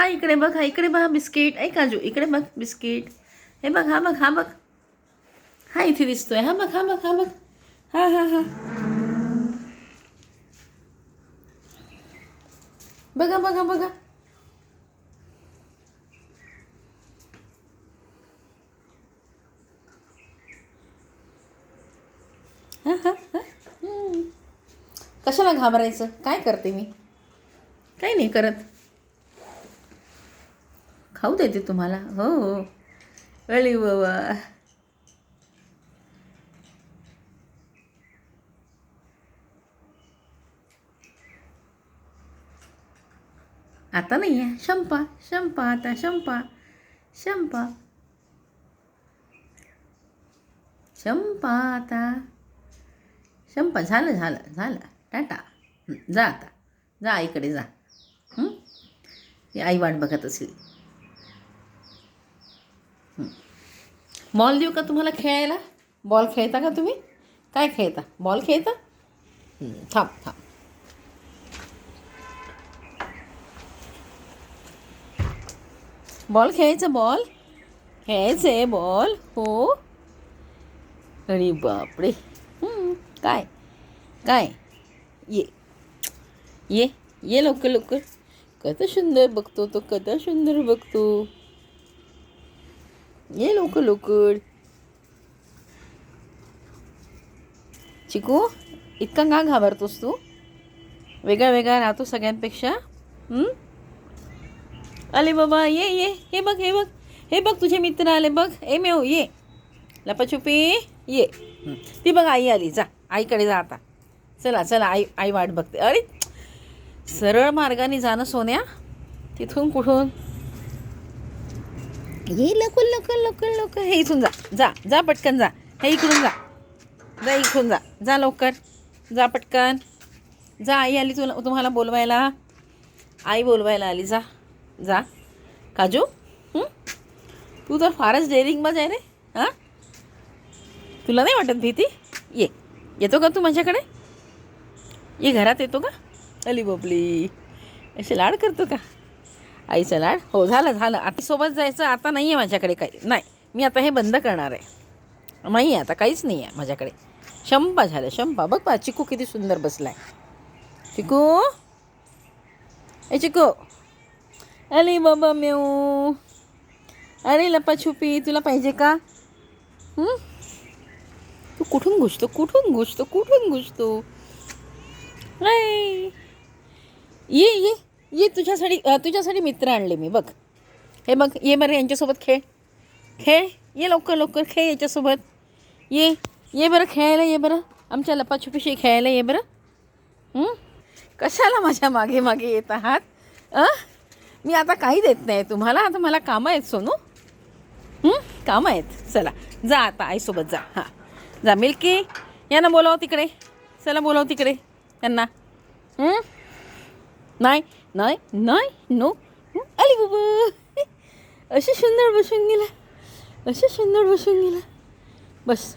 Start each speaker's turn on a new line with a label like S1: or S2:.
S1: हा इकडे बघ हा इकडे बघ हा बिस्किट. ऐ काजू इकडे बघ बिस्किट. हे बघ हा बघ हा बघ. हा इथे दिसतोय. हा बघ हा बघ हा बघ. हा हा हा. बघा बघा बघा. कशाला घाबरायचं? काय करते मी? काही नाही करत. खाऊ देते तुम्हाला. हो हो. अळी बाबा. आता नाही आहे शंपा शंपा आता शंपा. शंपा. शंपा आता. शंपा झालं झालं झालं. टाटा. जा आता. जा आईकडे जा. आई वाट बघत असेल. बॉल देऊ का तुम्हाला खेळायला? बॉल खेळता का तुम्ही? काय खेळता? बॉल खेळता? थांब थांब. बॉल खेळायचं बॉल? खेळायचं आहे बॉल? हो? अरे बापरे. काय? काय? ये. ये ये लवकर लवकर. कत सुंदर बघतो तो कत सुंदर बघतो. ये लवकर लवकर चिकू इतका का घाबरतोस तू? वेगळा वेगळा राहतो सगळ्यांपेक्षा? आले बाबा ये ये. हे बघ हे बघ. हे बघ तुझे मित्र आले बघ. ए मेव ये. लपाछुपी ये. ती बघ आई आली. जा. आईकडे जा आता. चला चला. आई आई वाट बघते. अरे सरळ मार्गाने जाणं सोन्या. तिथून कुठून? हे लवकर लवकर लवकर लवकर. हे इथून जा जा जा पटकन जा. हे इकडून जा. जा इकडून जा. जा लवकर. जा पटकन. जा आई आली तुला तुम्हाला बोलवायला. आई बोलवायला आली. जा जा. काजू तू तर फारच डेअरिंगबाज आहे रे हां? तुला नाही वाटत भीती? ये. येतो का तू माझ्याकडे? ये घरात येतो का? अली बोबली. असे लाड करतो का? आईचा लाड. हो झालं झालं. आता सोबत जायचं आता नाही आहे माझ्याकडे काही. नाही मी आता हे बंद करणार आहे. नाही आता काहीच नाही आहे माझ्याकडे. शंपा झालं शंपा. बघ पा चिकू किती सुंदर बसला आहे चिकू? ए चिकू. अरे बाबा मेऊ. अरे लपाछुपी तुला पाहिजे का? तू कुठून घुसतो कुठून घुसतो कुठून घुसतो? ये ये. ये तुझ्यासाठी तुझ्यासाठी मित्र आणले मी बघ. हे बघ ये बरं यांच्यासोबत खेळ. खेळ ये लवकर लवकर खेळ याच्यासोबत. ये ये बरं खेळायला ये बरं. आमच्या लपाछुपीशी खेळायला ये बरं. कशाला माझ्या मागे मागे येत आहात? अ? मी आता काही देत नाही तुम्हाला आता मला कामं आहेत सोनू. कामं आहेत. चला जा आता आईसोबत जा. हां. जा मिल्की. यांना बोलाव तिकडे. चला बोलाव तिकडे. त्यांना नाही नाही नाही नो अली आली बाबा असे सुंदर बसून गेला असे सुंदर बसून गेला बस